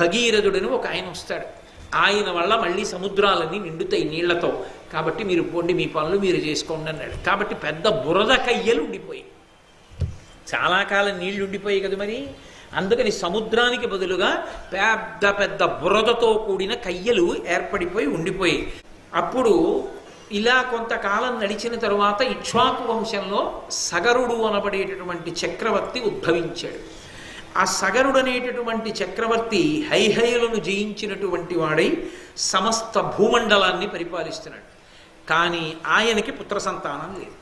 భగీరథుడని ఒక ఆయన వస్తాడు. ఆయన వల్ల మళ్ళీ సముద్రాలన్నీ నిండుతాయి నీళ్ళతో. కాబట్టి మీరు పోండి మీ పనులు మీరు చేసుకోండి అన్నాడు. కాబట్టి పెద్ద బురద కయ్యలు ఉండిపోయి చాలా కాలం నీళ్ళు ఉండిపోయాయి కదా మరి? అందుకని సముద్రానికి బదులుగా పెద్ద పెద్ద బురదతో కూడిన కయ్యలు ఏర్పడిపోయి ఉండిపోయి అప్పుడు ఇలా కొంతకాలం నడిచిన తరువాత ఇక్ష్వాకు వంశంలో సగరుడు అనబడేటటువంటి చక్రవర్తి ఉద్భవించాడు. ఆ సగరుడనేటటువంటి చక్రవర్తి హైహయులను జయించినటువంటి వాడై సమస్త భూమండలాన్ని పరిపాలిస్తున్నాడు. కానీ ఆయనకి పుత్ర సంతానం లేదు.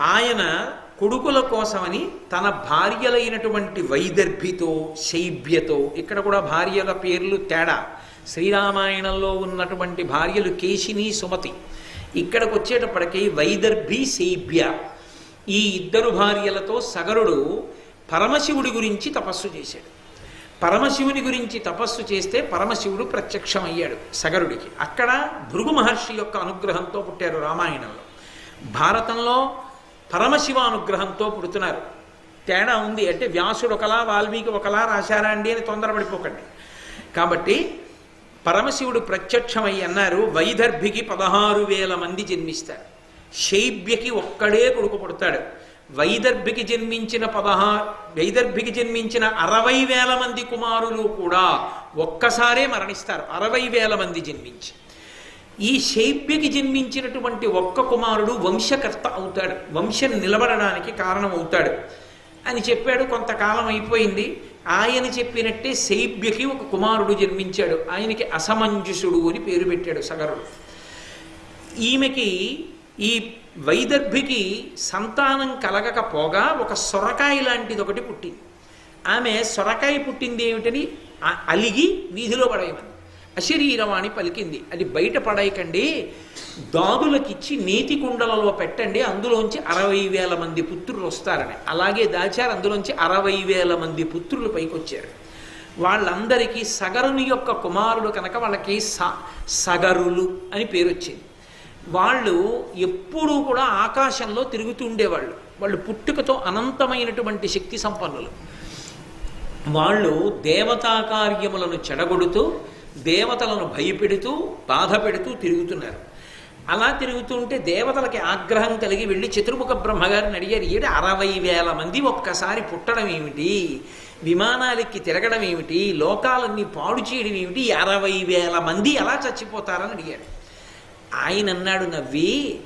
ఆయన కొడుకుల కోసమని తన భార్యలైనటువంటి వైదర్భితో శైబ్యతో ఇక్కడ కూడా భార్యల పేర్లు తేడా. శ్రీరామాయణంలో ఉన్నటువంటి భార్యలు కేశిని సుమతి. ఇక్కడికి వచ్చేటప్పటికి వైదర్భి శైబ్య ఈ ఇద్దరు భార్యలతో సగరుడు పరమశివుడి గురించి తపస్సు చేశాడు. పరమశివుని గురించి తపస్సు చేస్తే పరమశివుడు ప్రత్యక్షమయ్యాడు సగరుడికి. అక్కడ భృగు మహర్షి యొక్క అనుగ్రహంతో పుట్టారు రామాయణంలో. భారతంలో పరమశివ అనుగ్రహంతో పుడుతున్నారు. తేడా ఉంది అంటే వ్యాసుడు ఒకలా వాల్మీకి ఒకలా రాశారా అండి అని తొందరపడిపోకండి. కాబట్టి పరమశివుడు ప్రత్యక్షమై అన్నారు వైదర్భికి పదహారు వేల మంది జన్మిస్తారు. శైబ్యకి ఒక్కడే కొడుకు పుడతాడు. వైదర్భికి జన్మించిన పదహా వైదర్భికి జన్మించిన అరవై వేల మంది కుమారులు కూడా ఒక్కసారే మరణిస్తారు. అరవై వేల మంది జన్మించి. ఈ శైబ్యకి జన్మించినటువంటి ఒక్క కుమారుడు వంశకర్త అవుతాడు. వంశం నిలబడడానికి కారణం అవుతాడు అని చెప్పాడు. కొంతకాలం అయిపోయింది. ఆయన చెప్పినట్టే శైబ్యకి ఒక కుమారుడు జన్మించాడు. ఆయనకి అసమంజసుడు అని పేరు పెట్టాడు సగరుడు. ఈమెకి ఈ వైదర్భికి సంతానం కలగకపోగా ఒక సొరకాయ లాంటిది ఒకటి పుట్టింది. ఆమె సొరకాయ పుట్టింది ఏమిటని అలిగి వీధిలో పడేయమని. అశరీరవాణి పలికింది. అది బయట పడేయకండి. దాదులకిచ్చి నీతి కుండలలో పెట్టండి. అందులోంచి అరవై వేల మంది పుత్రులు వస్తారని. అలాగే దాచారు. అందులోంచి అరవై వేల మంది పుత్రులు పైకొచ్చారు. వాళ్ళందరికీ సగరుని యొక్క కుమారుడు కనుక వాళ్ళకి స సగరులు అని పేరు వచ్చింది వాళ్ళు ఎప్పుడూ కూడా ఆకాశంలో తిరుగుతూ ఉండేవాళ్ళు వాళ్ళు పుట్టుకతో అనంతమైనటువంటి శక్తి సంపన్నులు. వాళ్ళు దేవతా కార్యములను చెడగొడుతూ దేవతలను భయపెడుతూ బాధ పెడుతూ తిరుగుతున్నారు. అలా తిరుగుతుంటే దేవతలకి ఆగ్రహం కలిగి వెళ్ళి చతుర్ముఖ బ్రహ్మగారిని అడిగారు ఏడు అరవై వేల మంది ఒక్కసారి పుట్టడం ఏమిటి? విమానాలెక్కి తిరగడం ఏమిటి? లోకాలన్నీ పాడు చేయడం ఏమిటి? అరవై వేల మంది ఎలా చచ్చిపోతారని అడిగారు. ఆయన అన్నాడు నవ్వి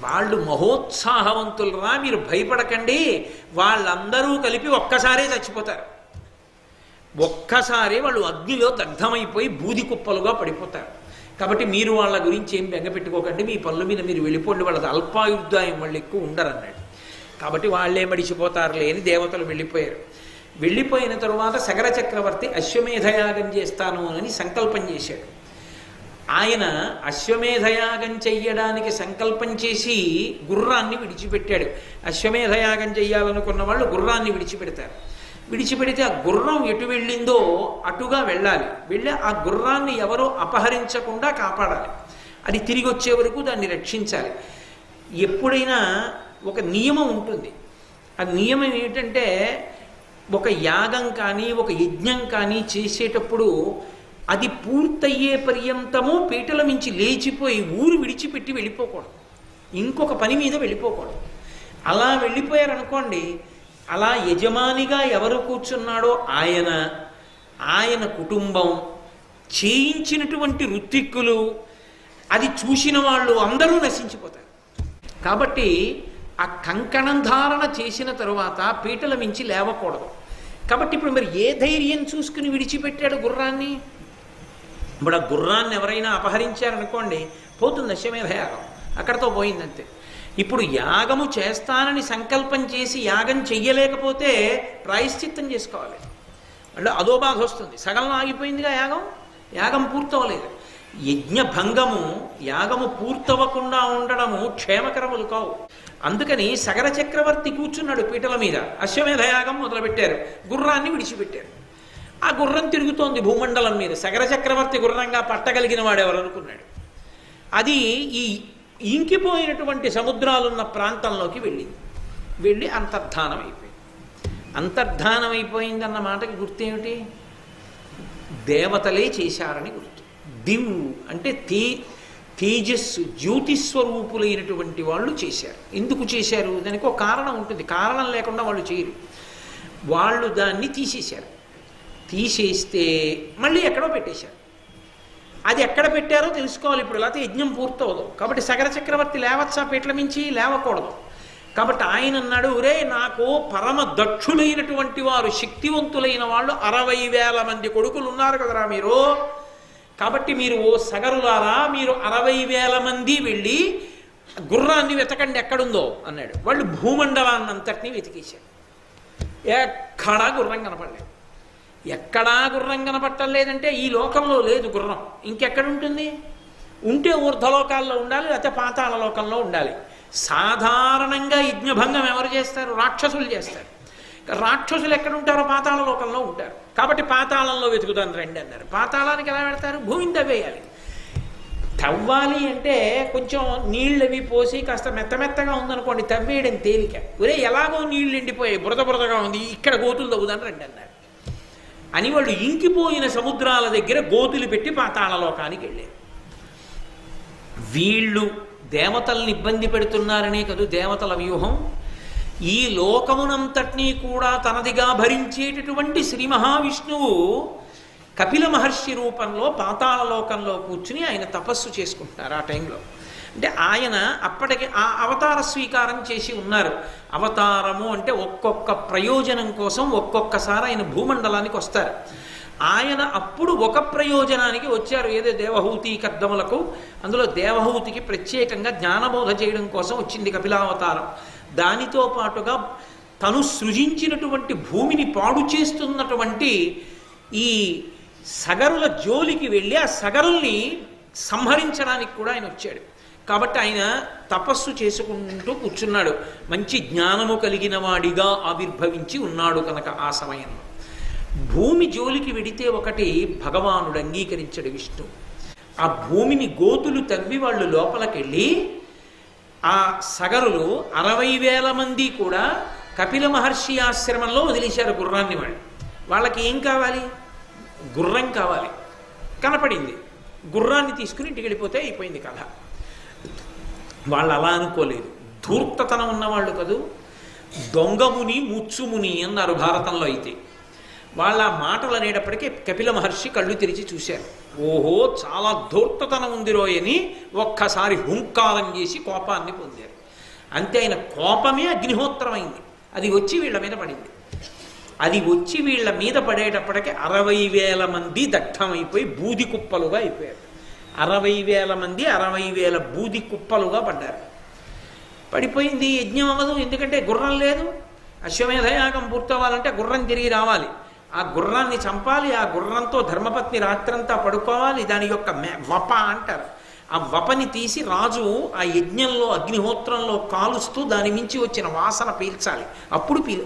వాళ్ళు మహోత్సాహవంతులరా మీరు భయపడకండి. వాళ్ళందరూ కలిపి ఒక్కసారే చచ్చిపోతారు. ఒక్కసారి వాళ్ళు అగ్నిలో దగ్ధమైపోయి బూది కుప్పలుగా పడిపోతారు. కాబట్టి మీరు వాళ్ళ గురించి ఏం బెంగపెట్టుకోకండి మీ పనుల మీద మీరు వెళ్ళిపోండి. వాళ్ళది అల్పాయుద్ధాయం వాళ్ళు ఎక్కువ ఉండరన్నాడు. కాబట్టి వాళ్ళే మడిచిపోతారులే అని దేవతలు వెళ్ళిపోయారు. వెళ్ళిపోయిన తరువాత సగర చక్రవర్తి అశ్వమేధయాగం చేస్తాను అని సంకల్పం చేశాడు. ఆయన అశ్వమేధయాగం చెయ్యడానికి సంకల్పం చేసి గుర్రాన్ని విడిచిపెట్టాడు. అశ్వమేధయాగం చెయ్యాలనుకున్న వాళ్ళు గుర్రాన్ని విడిచిపెడతారు. విడిచిపెడితే ఆ గుర్రం ఎటు వెళ్ళిందో అటుగా వెళ్ళాలి. వెళ్ళి ఆ గుర్రాన్ని ఎవరో అపహరించకుండా కాపాడాలి. అది తిరిగి వచ్చే వరకు దాన్ని రక్షించాలి. ఎప్పుడైనా ఒక నియమం ఉంటుంది. ఆ నియమం ఏంటంటే ఒక యాగం కానీ ఒక యజ్ఞం కానీ చేసేటప్పుడు అది పూర్తయ్యే పర్యంతము పీటల మించి లేచిపోయి ఊరు విడిచిపెట్టి వెళ్ళిపోకూడదు. ఇంకొక పని మీద వెళ్ళిపోకూడదు. అలా వెళ్ళిపోయారనుకోండి అలా యజమానిగా ఎవరు కూర్చున్నాడో ఆయన ఆయన కుటుంబం చేయించినటువంటి రుత్తిక్కులు అది చూసిన వాళ్ళు అందరూ నశించిపోతారు. కాబట్టి ఆ కంకణం ధారణ చేసిన తరువాత పీటల మించి లేవకూడదు. కాబట్టి ఇప్పుడు మరి ఏ ధైర్యం చూసుకుని విడిచిపెట్టాడు గుర్రాన్ని? ఇప్పుడు ఆ గుర్రాన్ని ఎవరైనా అపహరించారనుకోండి పోతుంది అశ్వమేధ యాగం. అక్కడతో పోయిందంతే. ఇప్పుడు యాగము చేస్తానని సంకల్పం చేసి యాగం చెయ్యలేకపోతే ప్రాయశ్చిత్తం చేసుకోవాలి. అంటే అదో బాధ వస్తుంది. సగం ఆగిపోయిందిగా యాగం? యాగం పూర్తవలేదు యజ్ఞ భంగము యాగము పూర్తవకుండా ఉండడము క్షేమకరములు కావు. అందుకని సగర చక్రవర్తి కూర్చున్నాడు పీటల మీద. అశ్వమేధ యాగం మొదలుపెట్టారు. గుర్రాన్ని విడిచిపెట్టారు. ఆ గుర్రం తిరుగుతోంది భూమండలం మీద. సగర చక్రవర్తి గుర్రంగా పట్టగలిగిన వాడు ఎవరు అనుకున్నాడు? అది ఈ ఇంకిపోయినటువంటి సముద్రాలున్న ప్రాంతంలోకి వెళ్ళింది. వెళ్ళి అంతర్ధానం అయిపోయింది. అంతర్ధానం అయిపోయిందన్న మాటకి గుర్తేమిటి? దేవతలే చేశారని గుర్తు. దివ్ అంటే తే తేజస్సు జ్యోతిస్వరూపులైనటువంటి వాళ్ళు చేశారు. ఎందుకు చేశారు? దానికి ఒక కారణం ఉంటుంది. కారణం లేకుండా వాళ్ళు చేయరు. వాళ్ళు దాన్ని తీసేశారు. తీసేస్తే మళ్ళీ ఎక్కడో పెట్టేశారు. అది ఎక్కడ పెట్టారో తెలుసుకోవాలి ఇప్పుడు లేకపోతే యజ్ఞం పూర్తవదు. కాబట్టి సగర చక్రవర్తి లేవచ్చా పీట్ల మించి? లేవకూడదు. కాబట్టి ఆయన అన్నాడు ఒరే నాకు పరమ దక్షులైనటువంటి వారు శక్తివంతులైన వాళ్ళు అరవై వేల మంది కొడుకులు ఉన్నారు కదరా మీరు. కాబట్టి మీరు ఓ సగరులారా మీరు అరవై వేల మంది వెళ్ళి గుర్రాన్ని వెతకండి ఎక్కడుందో అన్నాడు. వాళ్ళు భూమండలాన్ని అంతటినీ వెతికేశారు. ఎక్కడా గుర్రం కనపడలేదు. ఎక్కడా గుర్రం కనపట్టలేదంటే ఈ లోకంలో లేదు గుర్రం. ఇంకెక్కడుంటుంది? ఉంటే ఊర్ధలోకాల్లో ఉండాలి లేకపోతే పాతాళ లోకంలో ఉండాలి. సాధారణంగా యజ్ఞభంగం ఎవరు చేస్తారు? రాక్షసులు చేస్తారు. రాక్షసులు ఎక్కడుంటారో పాతాళ లోకంలో ఉంటారు. కాబట్టి పాతాళంలో వెతుకుతాను రండి అన్నారు. పాతాళానికి ఎలా పెడతారు భూమిని తవ్వేయాలి తవ్వాలి అంటే కొంచెం నీళ్ళవి పోసి కాస్త మెత్త మెత్తగా ఉందనుకోండి తవ్వేయడం తేలిక. ఒరే ఎలాగో నీళ్ళు ఎండిపోయాయి బురద బురదగా ఉంది ఇక్కడ గోతులు తవ్వుదాని రండి అన్నారు. అని వాళ్ళు ఇంకిపోయిన సముద్రాల దగ్గర గోతులు పెట్టి పాతాళలోకానికి వెళ్ళారు. వీళ్ళు దేవతల్ని ఇబ్బంది పెడుతున్నారనే కదూ దేవతల వ్యూహం? ఈ లోకమునంతటినీ కూడా తనదిగా భరించేటటువంటి శ్రీ మహావిష్ణువు కపిల మహర్షి రూపంలో పాతాళ లోకంలో కూర్చుని ఆయన తపస్సు చేసుకుంటున్నారు ఆ టైంలో. అంటే ఆయన అప్పటికి ఆ అవతార స్వీకారం చేసి ఉన్నారు. అవతారము అంటే ఒక్కొక్క ప్రయోజనం కోసం ఒక్కొక్కసారి ఆయన భూమండలానికి వస్తారు. ఆయన అప్పుడు ఒక ప్రయోజనానికి వచ్చారు. ఏదో దేవహూతి కద్దములకు అందులో దేవహూతికి ప్రత్యేకంగా జ్ఞానబోధ చేయడం కోసం వచ్చింది కపిలావతారం. దానితో పాటుగా తను సృజించినటువంటి భూమిని పాడు చేస్తున్నటువంటి ఈ సగరుల జోలికి వెళ్ళి ఆ సగరుల్ని సంహరించడానికి కూడా ఆయన వచ్చాడు. కాబట్టి ఆయన తపస్సు చేసుకుంటూ కూర్చున్నాడు. మంచి జ్ఞానము కలిగిన వాడిగా ఆవిర్భవించి ఉన్నాడు కనుక ఆ సమయంలో. భూమి జోలికి వెడితే ఒకటి భగవానుడు అంగీకరించడు విష్ణు. ఆ భూమిని గోతులు తవ్వి వాళ్ళు లోపలికెళ్ళి ఆ సగరులు అరవై వేల మంది కూడా కపిల మహర్షి ఆశ్రమంలో వదిలేశారు గుర్రాన్ని వాళ్ళు. వాళ్ళకి ఏం కావాలి? గుర్రం కావాలి. కనపడింది. గుర్రాన్ని తీసుకుని ఇంటికి వెళ్ళిపోతే అయిపోయింది కథ. వాళ్ళు అలా అనుకోలేదు. ధూర్తతనం ఉన్నవాళ్ళు కదూ? దొంగముని ముచ్చుముని అన్నారు భారతంలో అయితే. వాళ్ళ మాటలు అనేటప్పటికీ కపిల మహర్షి కళ్ళు తెరిచి చూశారు. ఓహో చాలా ధూర్తతనం ఉంది రోయని ఒక్కసారి హుంకారం చేసి కోపాన్ని పొందారు. అంతే ఆయన కోపమే అగ్నిహోత్రమైంది. అది వచ్చి వీళ్ళ మీద పడింది. అది వచ్చి వీళ్ళ మీద పడేటప్పటికి అరవై వేల మంది దగ్ధమైపోయి బూది కుప్పలుగా అయిపోయారు. అరవై వేల మంది అరవై వేల బూది కుప్పలుగా పడ్డారు. పడిపోయింది యజ్ఞం అవ్వదు ఎందుకంటే గుర్రం లేదు. అశ్వమేధయాగం పూర్తవ్వాలంటే గుర్రం తిరిగి రావాలి. ఆ గుర్రాన్ని చంపాలి ఆ గుర్రంతో ధర్మపత్ని రాత్రంతా పడుకోవాలి దాని యొక్క వప అంటారు. ఆ వపని తీసి రాజు ఆ యజ్ఞంలో అగ్నిహోత్రంలో కాలుస్తూ దాని మించి వచ్చిన వాసన పీల్చాలి. అప్పుడు పీ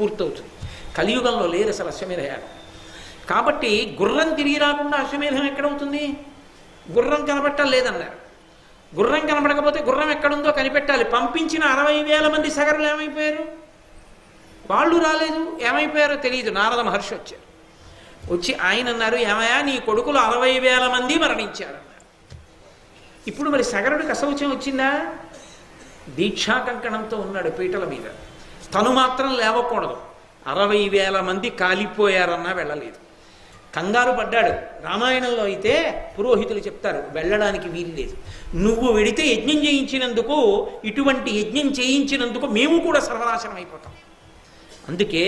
పూర్తవుతుంది. కలియుగంలో లేరు అసలు అశ్వమేధయాగం. కాబట్టి గుర్రం తిరిగి రాకుండా అశ్వమేధం ఎక్కడవుతుంది? గుర్రం కనబట్టం లేదన్నారు. గుర్రం కనబడకపోతే గుర్రం ఎక్కడుందో కనిపెట్టాలి. పంపించిన అరవై వేల మంది సగరులు ఏమైపోయారు? వాళ్ళు రాలేదు. ఏమైపోయారో తెలియదు నారద మహర్షి వచ్చారు. వచ్చి ఆయన అన్నారు ఏమయా నీ కొడుకులు అరవై వేల మంది మరణించారు ఇప్పుడు మరి సగరుడికి అసౌచ్యం వచ్చిందా? దీక్షా కంకణంతో ఉన్నాడు పీటల మీద. తను మాత్రం లేవకూడదు. అరవై వేల మంది కాలిపోయారన్నా వెళ్ళలేదు. కంగారు పడ్డాడు. రామాయణంలో అయితే పురోహితులు చెప్తారు వెళ్ళడానికి వీలు లేదు. నువ్వు వెడితే యజ్ఞం చేయించినందుకు ఇటువంటి యజ్ఞం చేయించినందుకు మేము కూడా సర్వనాశనం అయిపోతాం. అందుకే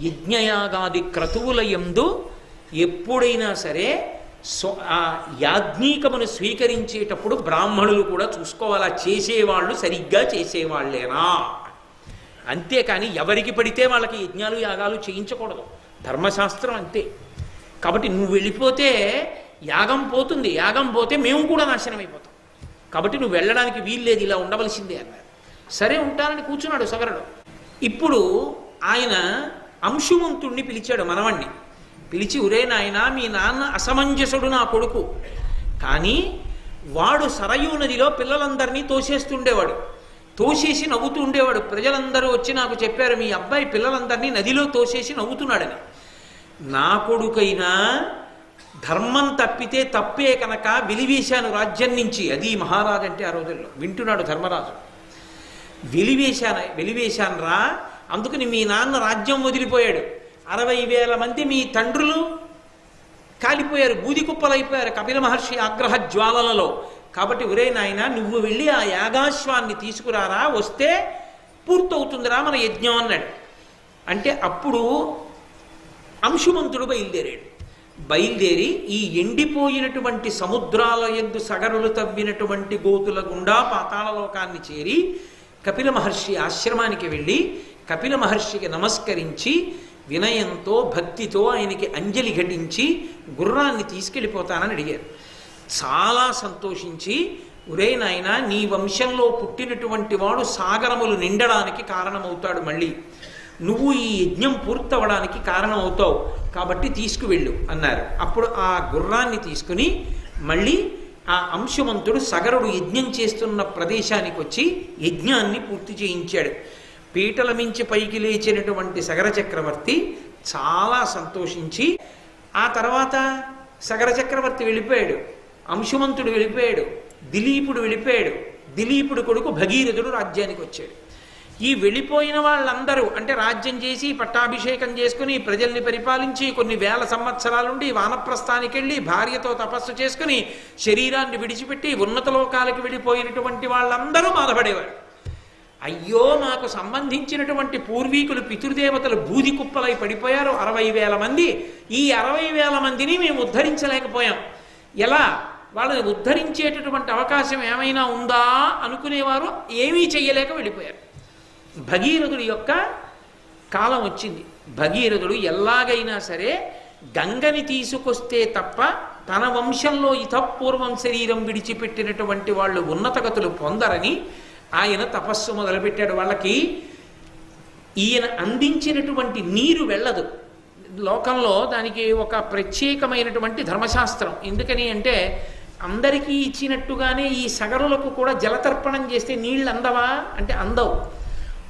యజ్ఞయాగాది క్రతువుల యందు ఎప్పుడైనా సరే స్వ ఆ యాజ్ఞీకమును స్వీకరించేటప్పుడు బ్రాహ్మణులు కూడా చూసుకోవాలా చేసేవాళ్ళు సరిగ్గా చేసేవాళ్ళేనా? అంతేకాని ఎవరికి పడితే వాళ్ళకి యజ్ఞాలు యాగాలు చేయించకూడదు. ధర్మశాస్త్రం అంతే. కాబట్టి నువ్వు వెళ్ళిపోతే యాగం పోతుంది. యాగం పోతే మేము కూడా నాశనం అయిపోతాం. కాబట్టి నువ్వు వెళ్ళడానికి వీల్లేదు ఇలా ఉండవలసిందే అన్నారు. సరే ఉంటానని కూర్చున్నాడు సగరుడు. ఇప్పుడు ఆయన అంశుమంతుణ్ణి పిలిచాడు మనవణ్ణి. పిలిచి ఉరే నాయన మీ నాన్న అసమంజసుడు నా కొడుకు. కానీ వాడు సరయూ నదిలో పిల్లలందరినీ తోసేస్తుండేవాడు. తోసేసి నవ్వుతూ ఉండేవాడు. ప్రజలందరూ వచ్చి నాకు చెప్పారు మీ అబ్బాయి పిల్లలందరినీ నదిలో తోసేసి నవ్వుతున్నాడని. నా కొడుకైనా ధర్మం తప్పితే తప్పే కనుక వెలివేశాను రాజ్యం నుంచి. అది మహారాజు అంటే ఆ రోజుల్లో. వింటున్నాడు ధర్మరాజు. వెలివేశాను వెలివేశాను రా అందుకని మీ నాన్న రాజ్యం వదిలిపోయాడు. అరవై వేల మంది మీ తండ్రులు కాలిపోయారు బూది కుప్పలైపోయారు కపిల మహర్షి ఆగ్రహ జ్వాలలలో. కాబట్టి ఒరే నాయన నువ్వు వెళ్ళి ఆ యాగాశ్వాన్ని తీసుకురారా వస్తే పూర్తవుతుందిరా మన యజ్ఞం అన్నాడు. అంటే అప్పుడు అంశుమంతుడు బయలుదేరాడు. బయలుదేరి ఈ ఎండిపోయినటువంటి సముద్రాల ఎందు సగరులు తవ్వినటువంటి గోతుల గుండా పాతాళలోకాన్ని చేరి కపిల మహర్షి ఆశ్రమానికి వెళ్ళి కపిల మహర్షికి నమస్కరించి వినయంతో భక్తితో ఆయనకి అంజలి ఘటించి గుర్రాన్ని తీసుకెళ్ళిపోతానని అడిగారు. చాలా సంతోషించి ఒరే నాయన నీ వంశంలో పుట్టినటువంటి వాడు సాగరములు నిండడానికి కారణమవుతాడు మళ్ళీ. నువ్వు ఈ యజ్ఞం పూర్తవడానికి కారణమవుతావు. కాబట్టి తీసుకువెళ్ళు అన్నారు. అప్పుడు ఆ గుర్రాన్ని తీసుకుని మళ్ళీ ఆ అంశమంతుడు సగరుడు యజ్ఞం చేస్తున్న ప్రదేశానికి వచ్చి యజ్ఞాన్ని పూర్తి చేయించాడు. పీటల మించి పైకి లేచినటువంటి సగర చక్రవర్తి చాలా సంతోషించి ఆ తర్వాత సగర చక్రవర్తి వెళ్ళిపోయాడు. అంశుమంతుడు వెళ్ళిపోయాడు. దిలీపుడు వెళ్ళిపోయాడు. దిలీపుడు కొడుకు భగీరథుడు రాజ్యానికి వచ్చాడు ఈ వెళ్ళిపోయిన వాళ్ళందరూ అంటే రాజ్యం చేసి పట్టాభిషేకం చేసుకుని ప్రజల్ని పరిపాలించి కొన్ని వేల సంవత్సరాలుండి వానప్రస్థానికి వెళ్ళి భార్యతో తపస్సు చేసుకుని శరీరాన్ని విడిచిపెట్టి ఉన్నత లోకాలకు వెళ్ళిపోయినటువంటి వాళ్ళందరూ బాధపడేవారు. అయ్యో మాకు సంబంధించినటువంటి పూర్వీకులు పితృదేవతలు బూది కుప్పలై పడిపోయారు అరవై వేల మంది. ఈ అరవై వేల మందిని మేము ఉద్ధరించలేకపోయాం. ఎలా? వాళ్ళని ఉద్ధరించేటటువంటి అవకాశం ఏమైనా ఉందా? అనుకునేవారు ఏమీ చెయ్యలేక వెళ్ళిపోయారు. భగీరథుడి యొక్క కాలం వచ్చింది. భగీరథుడు ఎలాగైనా సరే గంగని తీసుకొస్తే తప్ప తన వంశంలో ఇతపూర్వం శరీరం విడిచిపెట్టినటువంటి వాళ్ళు ఉన్నతగతులు పొందరని ఆయన తపస్సు మొదలుపెట్టాడు. వాళ్ళకి ఈయన అందించినటువంటి నీరు వెళ్ళదు. లోకంలో దానికి ఒక ప్రత్యేకమైనటువంటి ధర్మశాస్త్రం. ఎందుకని అంటే అందరికీ ఇచ్చినట్టుగానే ఈ సగరులకు కూడా జలతర్పణం చేస్తే నీళ్ళు అందవా? అంటే అందవు.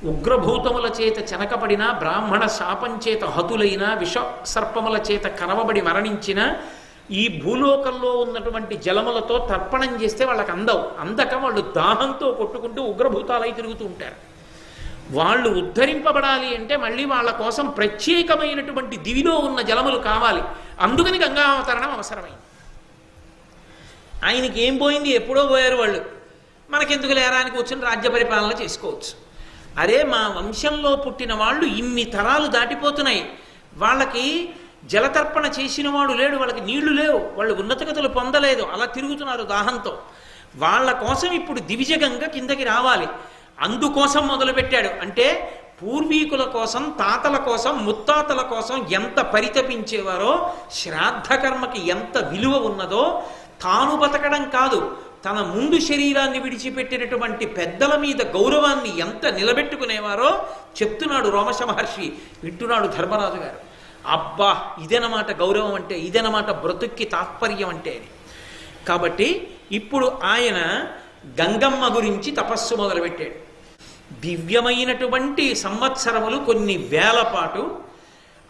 ఉగ్రభూతముల చేత చెనకబడిన బ్రాహ్మణ శాపం చేత హతులైన విష సర్పముల చేత కరవబడి మరణించిన ఈ భూలోకంలో ఉన్నటువంటి జలములతో తర్పణం చేస్తే వాళ్ళకి అందవు. అందక వాళ్ళు దాహంతో కొట్టుకుంటూ ఉగ్రభూతాలై తిరుగుతూ ఉంటారు. వాళ్ళు ఉద్ధరింపబడాలి అంటే మళ్ళీ వాళ్ళ కోసం ప్రత్యేకమైనటువంటి దివిలో ఉన్న జలములు కావాలి. అందుకని గంగావతరణం అవసరమైంది. ఆయనకి ఏం పోయింది? ఎప్పుడో పోయారు వాళ్ళు. మనకెందుకు లేరానికి వచ్చిన రాజ్య పరిపాలన చేసుకోవచ్చు. అరే మా వంశంలో పుట్టిన వాళ్ళు ఇన్ని తరాలు దాటిపోతున్నాయి. వాళ్ళకి జలతర్పణ చేసిన వాడు లేడు వాళ్ళకి నీళ్ళు లేవు వాళ్ళు ఉన్నతగతులు పొందలేదు. అలా తిరుగుతున్నారు దాహంతో. వాళ్ళ కోసం ఇప్పుడు దివిజగంగా కిందకి రావాలి. అందుకోసం మొదలుపెట్టాడు. అంటే పూర్వీకుల కోసం తాతల కోసం ముత్తాతల కోసం ఎంత పరితపించేవారో శ్రాద్ధకర్మకి ఎంత విలువ ఉన్నదో తాను బతకడం కాదు. తన ముందు శరీరాన్ని విడిచిపెట్టినటువంటి పెద్దల మీద గౌరవాన్ని ఎంత నిలబెట్టుకునేవారో చెప్తున్నాడు రోమశ మహర్షి వింటున్నాడు ధర్మరాజు గారు. అబ్బా ఇదనమాట గౌరవం అంటే ఇదనమాట బ్రతుక్కి తాత్పర్యం అంటే అని. కాబట్టి ఇప్పుడు ఆయన గంగమ్మ గురించి తపస్సు మొదలుపెట్టాడు. దివ్యమైనటువంటి సంవత్సరములు కొన్ని వేల పాటు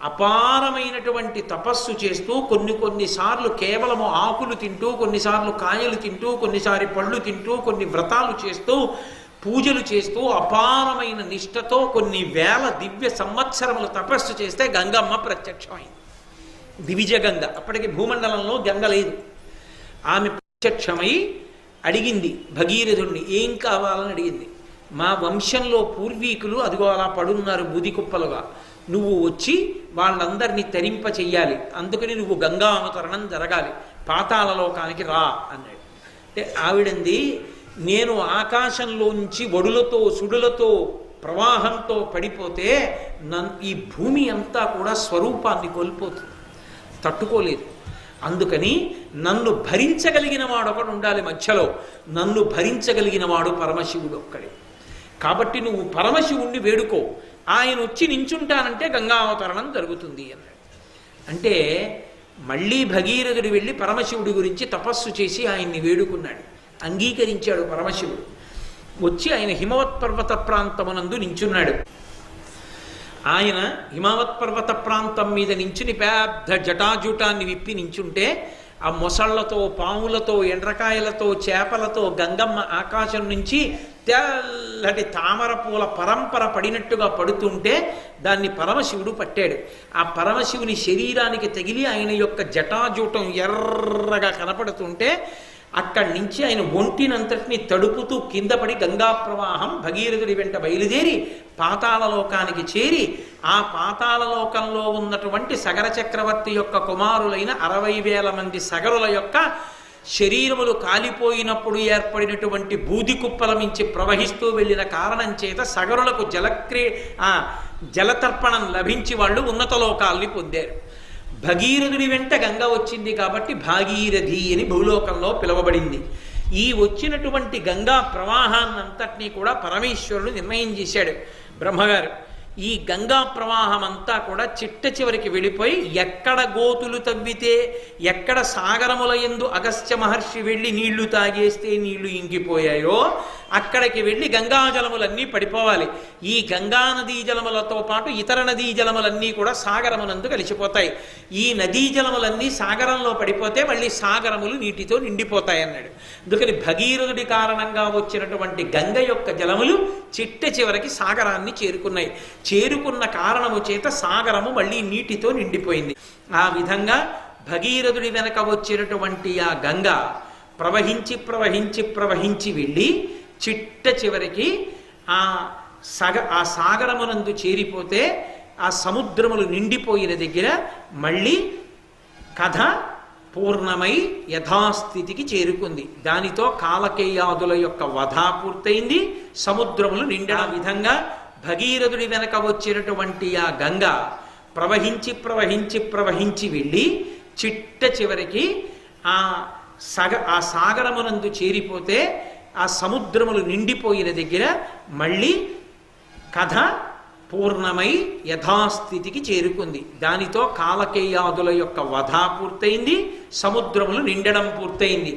అపారమైనటువంటి తపస్సు చేస్తూ కొన్ని కొన్నిసార్లు కేవలము ఆకులు తింటూ కొన్నిసార్లు కాయలు తింటూ కొన్నిసారి పళ్ళు తింటూ కొన్ని వ్రతాలు చేస్తూ పూజలు చేస్తూ అపారమైన నిష్టతో కొన్ని వేల దివ్య సంవత్సరములు తపస్సు చేస్తే గంగమ్మ ప్రత్యక్షమైంది. దివిజ గంగ. అప్పటికి భూమండలంలో గంగ లేదు. ఆమె ప్రత్యక్షమై అడిగింది భగీరథుణ్ణి ఏం కావాలని అడిగింది? మా వంశంలో పూర్వీకులు అదిగో అలా పడున్నారు బూది కుప్పలుగా. నువ్వు వచ్చి వాళ్ళందరినీ తరింప చెయ్యాలి. అందుకని నువ్వు గంగా అవతరణం జరగాలి పాతాళలోకానికి రా అన్నాడు. అంటే ఆవిడంది నేను ఆకాశంలోంచి వడులతో సుడులతో ప్రవాహంతో పడిపోతే నన్ ఈ భూమి అంతా కూడా స్వరూపాన్ని కోల్పోతుంది. తట్టుకోలేదు. అందుకని నన్ను భరించగలిగిన వాడు ఒకడు ఉండాలి మధ్యలో. నన్ను భరించగలిగిన వాడు పరమశివుడు ఒక్కడే. కాబట్టి నువ్వు పరమశివుణ్ణి వేడుకో. ఆయన వచ్చి నించుంటానంటే గంగావతరణం జరుగుతుంది అన్నాడు. అంటే మళ్ళీ భగీరథుడు వెళ్ళి పరమశివుడి గురించి తపస్సు చేసి ఆయన్ని వేడుకున్నాడు. అంగీకరించాడు పరమశివుడు. వచ్చి ఆయన హిమవత్ పర్వత ప్రాంతమునందు నించున్నాడు. ఆయన హిమవత్ పర్వత ప్రాంతం మీద నించుని పెద్ద జటాజూటాన్ని విప్పి నించుంటే ఆ మొసళ్ళతో పాములతో ఎండ్రకాయలతో చేపలతో గంగమ్మ ఆకాశం నుంచి తెల్లటి తామర పూల పరంపర పడినట్టుగా పడుతుంటే దాన్ని పరమశివుడు పట్టాడు. ఆ పరమశివుని శరీరానికి తగిలి ఆయన యొక్క జటాజూటం ఎర్రగా కనపడుతుంటే అక్కడి నుంచి ఆయన ఒంటినంతటిని తడుపుతూ కింద పడి గంగా ప్రవాహం భగీరథుడి వెంట బయలుదేరి పాతాళలోకానికి చేరి ఆ పాతాళలోకంలో ఉన్నటువంటి సగర చక్రవర్తి యొక్క కుమారులైన అరవై వేల మంది సగరుల యొక్క శరీరములు కాలిపోయినప్పుడు ఏర్పడినటువంటి బూది కుప్పల మించి ప్రవహిస్తూ వెళ్ళిన కారణం చేత సగరులకు జలక్రీ జలతర్పణం లభించి వాళ్ళు ఉన్నత లోకాల్ని పొందారు. భగీరథుడి వెంట గంగ వచ్చింది కాబట్టి భాగీరథి అని భూలోకంలో పిలువబడింది. ఈ వచ్చినటువంటి గంగా ప్రవాహాన్నంతటినీ కూడా పరమేశ్వరుడు నిర్ణయం చేశాడు. బ్రహ్మగారు ఈ గంగా ప్రవాహం అంతా కూడా చిట్ట చివరికి వెళ్ళిపోయి ఎక్కడ గోతులు తవ్వితే ఎక్కడ సాగరముల ఎందు అగస్త్య మహర్షి వెళ్ళి నీళ్ళు తాగేస్తే నీళ్ళు ఇంకిపోయాయో అక్కడికి వెళ్ళి గంగాజలములన్నీ పడిపోవాలి. ఈ గంగా నదీ జలములతో పాటు ఇతర నదీ జలములన్నీ కూడా సాగరమునందు కలిసిపోతాయి. ఈ నదీ జలములన్నీ సాగరంలో పడిపోతే మళ్ళీ సాగరములు నీటితో నిండిపోతాయి అన్నాడు అందుకని భగీరథుడి కారణంగా వచ్చినటువంటి గంగ యొక్క జలములు చిట్ట చివరికి సాగరాన్ని చేరుకున్నాయి. చేరుకున్న కారణము చేత సాగరము మళ్ళీ నీటితో నిండిపోయింది. ఆ విధంగా భగీరథుడి వెనక వచ్చినటువంటి ఆ గంగ ప్రవహించి ప్రవహించి ప్రవహించి వెళ్ళి చిట్ట చివరికి ఆ సగ ఆ సాగరమునందు చేరిపోతే ఆ సముద్రములు నిండిపోయిన దగ్గర మళ్ళీ కథ పూర్ణమై యథాస్థితికి చేరుకుంది. దానితో కాలకేయాదుల యొక్క వధ పూర్తయింది. సముద్రములు నిండా విధంగా భగీరథుడి వెనక వచ్చినటువంటి ఆ గంగ ప్రవహించి ప్రవహించి ప్రవహించి వెళ్ళి చిట్ట చివరికి ఆ సగ ఆ సాగరమునందు చేరిపోతే ఆ సముద్రములు నిండిపోయిన దగ్గర మళ్ళీ కథ పూర్ణమై యథాస్థితికి చేరుకుంది. దానితో కాలకేయాదుల యొక్క వధ పూర్తయింది సముద్రములు నిండడం పూర్తయింది.